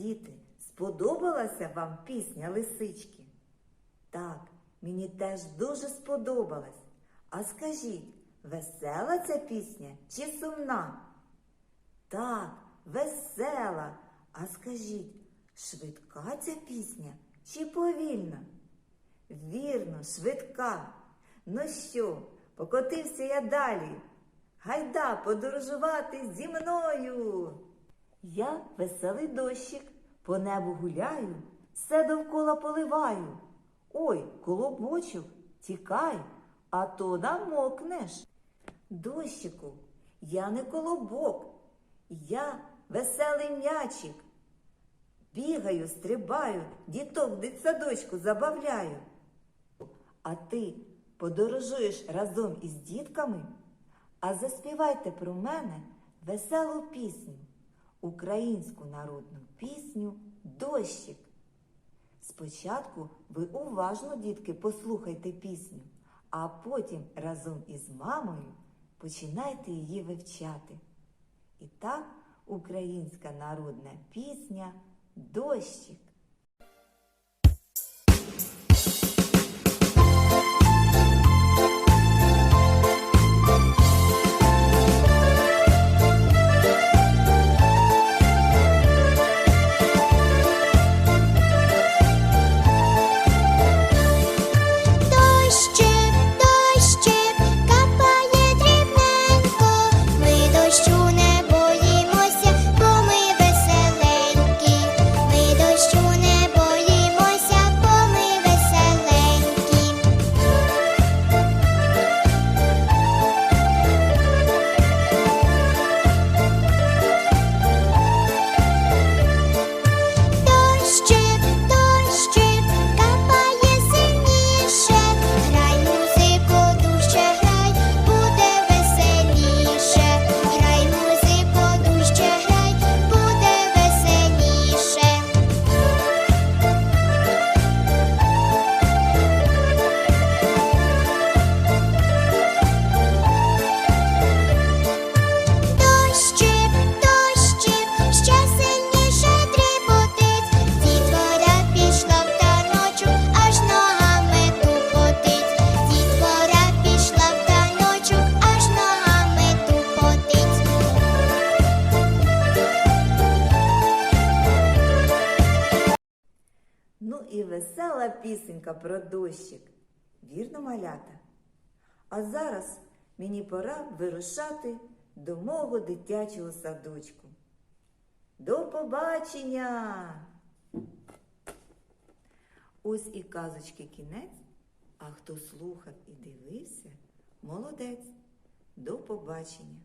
Діти, сподобалася вам пісня лисички? Так, мені теж дуже сподобалась. А скажіть, весела ця пісня чи сумна? Так, весела. А скажіть, швидка ця пісня чи повільна? Вірно, швидка. Ну що, покотився я далі. Гайда подорожувати зі мною. Я веселий дощик, по небу гуляю, все довкола поливаю. Ой, колобочок, тікай, а то намокнеш. Дощику, я не колобок, я веселий м'ячик. Бігаю, стрибаю, діток дитсадочку забавляю. А ти подорожуєш разом із дітками? А заспівайте про мене веселу пісню, українську народну пісню Дощик. Спочатку ви уважно, дітки, послухайте пісню, а потім разом із мамою починайте її вивчати. І так, українська народна пісня Дощик. Весела пісенька про дощик. Вірно, малята? А зараз мені пора вирушати до мого дитячого садочку. До побачення! Ось і казочки кінець, а хто слухав і дивився, молодець. До побачення!